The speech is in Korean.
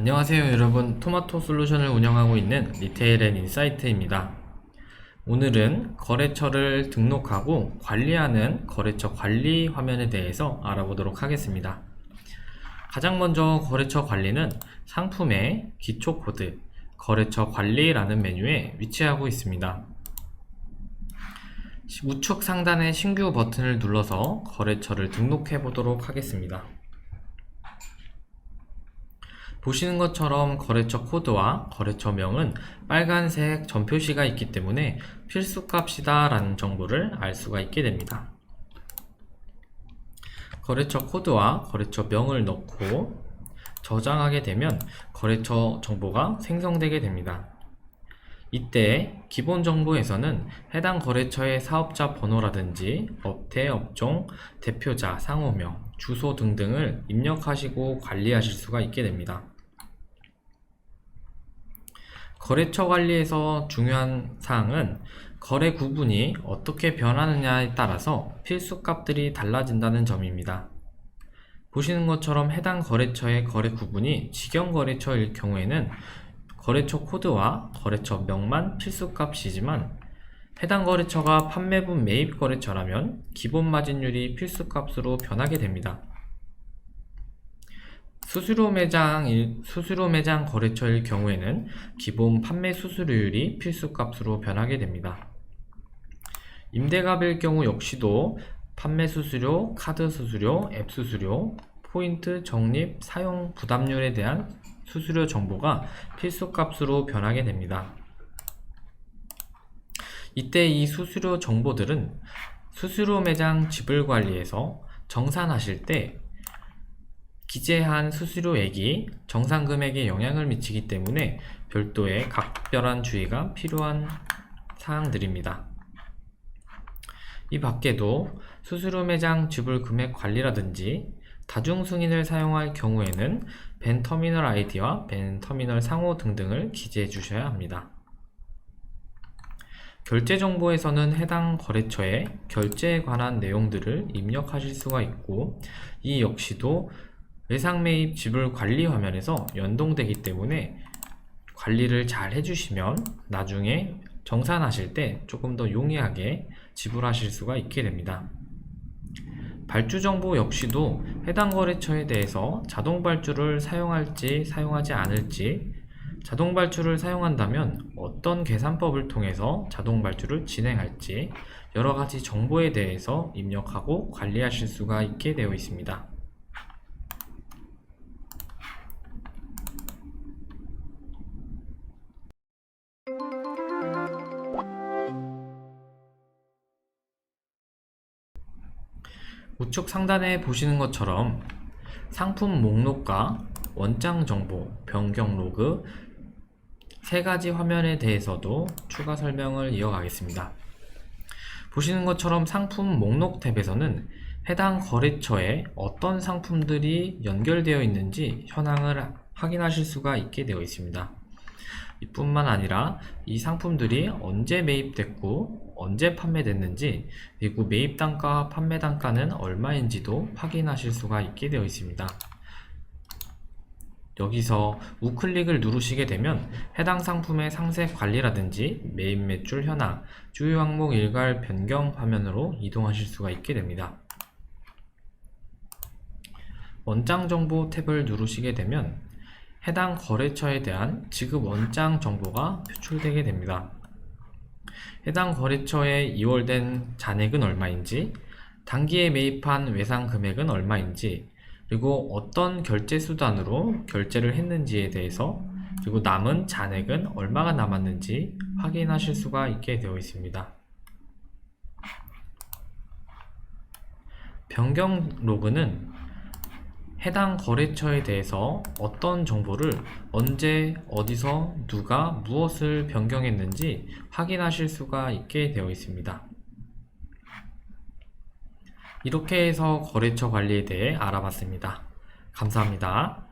안녕하세요 여러분. 토마토 솔루션을 운영하고 있는 리테일 앤 인사이트입니다. 오늘은 거래처를 등록하고 관리하는 거래처 관리 화면에 대해서 알아보도록 하겠습니다. 가장 먼저 거래처 관리는 상품의 기초 코드 거래처 관리라는 메뉴에 위치하고 있습니다. 우측 상단의 신규 버튼을 눌러서 거래처를 등록해 보도록 하겠습니다 보시는 것처럼 거래처 코드와 거래처명은 빨간색 전표시가 있기 때문에 필수값이다 라는 정보를 알 수가 있게 됩니다. 거래처 코드와 거래처 명을 넣고 저장하게 되면 거래처 정보가 생성되게 됩니다. 이때 기본 정보에서는 해당 거래처의 사업자 번호라든지 업태, 업종, 대표자, 상호명, 주소 등등을 입력하시고 관리하실 수가 있게 됩니다. 거래처 관리에서 중요한 사항은 거래 구분이 어떻게 변하느냐에 따라서 필수 값들이 달라진다는 점입니다. 보시는 것처럼 해당 거래처의 거래 구분이 직영 거래처일 경우에는 거래처 코드와 거래처 명만 필수값이지만 해당 거래처가 판매분 매입 거래처라면 기본 마진율이 필수값으로 변하게 됩니다. 수수료 매장 수수료 매장 거래처일 경우에는 기본 판매 수수료율이 필수값으로 변하게 됩니다. 임대갑일 경우 역시도 판매 수수료, 카드 수수료, 앱 수수료, 포인트 적립 사용 부담률에 대한 수수료 정보가 필수값으로 변하게 됩니다. 이때 이 수수료 정보들은 수수료 매장 지불 관리에서 정산하실 때 기재한 수수료액이 정산 금액에 영향을 미치기 때문에 별도의 각별한 주의가 필요한 사항들입니다. 이 밖에도 수수료 매장 지불 금액 관리라든지 다중 승인을 사용할 경우에는 벤 터미널 아이디와 벤 터미널 상호 등등을 기재해 주셔야 합니다. 결제 정보에서는 해당 거래처의 결제에 관한 내용들을 입력하실 수가 있고 이 역시도 외상 매입 지불 관리 화면에서 연동되기 때문에 관리를 잘 해주시면 나중에 정산하실 때 조금 더 용이하게 지불하실 수가 있게 됩니다. 발주 정보 역시도 해당 거래처에 대해서 자동 발주를 사용할지 사용하지 않을지 자동 발주를 사용한다면 어떤 계산법을 통해서 자동 발주를 진행할지 여러 가지 정보에 대해서 입력하고 관리하실 수가 있게 되어 있습니다. 우측 상단에 보시는 것처럼 상품 목록과 원장 정보, 변경 로그 세 가지 화면에 대해서도 추가 설명을 이어가겠습니다. 보시는 것처럼 상품 목록 탭에서는 해당 거래처에 어떤 상품들이 연결되어 있는지 현황을 확인하실 수가 있게 되어 있습니다. 이뿐만 아니라 이 상품들이 언제 매입됐고 언제 판매됐는지 그리고 매입 단가와 판매 단가는 얼마인지도 확인하실 수가 있게 되어 있습니다. 여기서 우클릭을 누르시게 되면 해당 상품의 상세 관리라든지 매입 매출 현황, 주요 항목 일괄 변경 화면으로 이동하실 수가 있게 됩니다. 원장 정보 탭을 누르시게 되면 해당 거래처에 대한 지급 원장 정보가 표출되게 됩니다. 해당 거래처에 이월된 잔액은 얼마인지, 단기에 매입한 외상 금액은 얼마인지, 그리고 어떤 결제 수단으로 결제를 했는지에 대해서, 그리고 남은 잔액은 얼마가 남았는지 확인하실 수가 있게 되어 있습니다. 변경 로그는 해당 거래처에 대해서 어떤 정보를 언제 어디서 누가 무엇을 변경했는지 확인하실 수가 있게 되어 있습니다. 이렇게 해서 거래처 관리에 대해 알아봤습니다. 감사합니다.